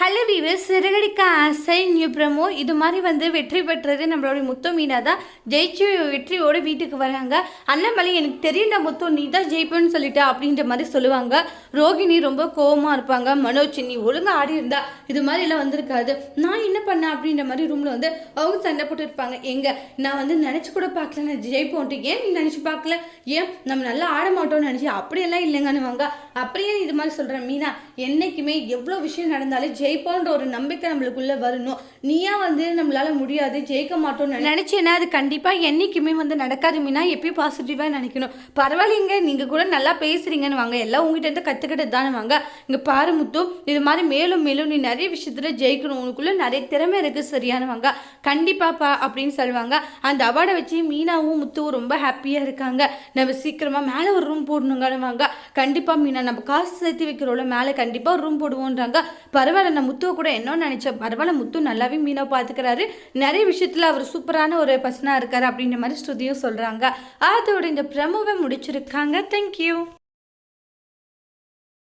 Hello viewer Siragadikka ஆசை new promo இது மாதிரி வந்து வெற்றி பெற்றது நம்மளோட முத்து மீனா தான் ஜெயிச்சு வெற்றியோட வீட்டுக்கு வராங்க. அண்ணாமலை எனக்கு தெரியல முத்து நீ தான் ஜெயிப்பேன்னு சொல்லிட்ட அப்படின்ற மாதிரி சொல்லுவாங்க. ரோகிணி ரொம்ப கோவமாக இருப்பாங்க. மனோஜ் நீ ஒழுங்கா ஆடி இருந்தா இது மாதிரி எல்லாம் வந்திருக்காது. நான் என்ன பண்ணேன் அப்படின்ற மாதிரி ரூமில் வந்து அவங்க சண்டை போட்டு இருப்பாங்க. எங்கே? நான் வந்து நினச்சி கூட பார்க்கல. நான் ஜெயிப்போன்ட்டு ஏன் நீ நினச்சி பார்க்கல? ஏன்? நம்ம நல்லா ஆட மாட்டோம்னு நினச்சி அப்படியெல்லாம் இல்லைங்கன்னுவாங்க. அப்படியே இது மாதிரி சொல்கிறேன் மீனா என்னைக்குமே எவ்வளோ விஷயம் நடந்தாலும் ஜெயிப்போன்ற ஒரு நம்பிக்கை நம்மளுக்குள்ளே வரணும். நீயா வந்து நம்மளால் முடியாது ஜெயிக்க மாட்டோம்னு நினச்சேன்னா அது கண்டிப்பாக என்றைக்குமே வந்து நடக்காது மீனா. எப்பயும் பாசிட்டிவாக நினைக்கணும். பரவாயில்லைங்க நீங்கள் கூட நல்லா பேசுகிறீங்கன்னு வாங்க. எல்லாம் உங்ககிட்ட இருந்து தானே வாங்க. இங்கே பாரு முத்து இது மாதிரி மேலும் மேலும் நீ நிறைய விஷயத்தில் ஜெயிக்கணும். உனக்குள்ளே நிறைய திறமை இருக்கு சரியானவங்க கண்டிப்பாப்பா அப்படின்னு சொல்லுவாங்க. அந்த அவார்டை வச்சு மீனாவும் முத்துவும் ரொம்ப ஹாப்பியாக இருக்காங்க. நம்ம சீக்கிரமாக மேலே ஒரு ரூம் போடணுங்கன்னுவாங்க கண்டிப்பாக மீனா நம்ம காசு சேர்த்து வைக்கிறோம்ல மேலே கண்டிப்பாக ரூம் போடுவோன்றாங்க. பரவாயில்ல பண்ண முத்துவை கூட என்ன நினச்சேன் பரவாயில்ல முத்து நல்லாவே மீனை பார்த்துக்கிறாரு நிறைய விஷயத்தில் அவர் சூப்பரான ஒரு பர்சனாக இருக்கார் அப்படின்ற மாதிரி ஸ்ருதியும் சொல்கிறாங்க அதோட இந்த ப்ரமோவை முடிச்சிருக்காங்க. தேங்க்யூ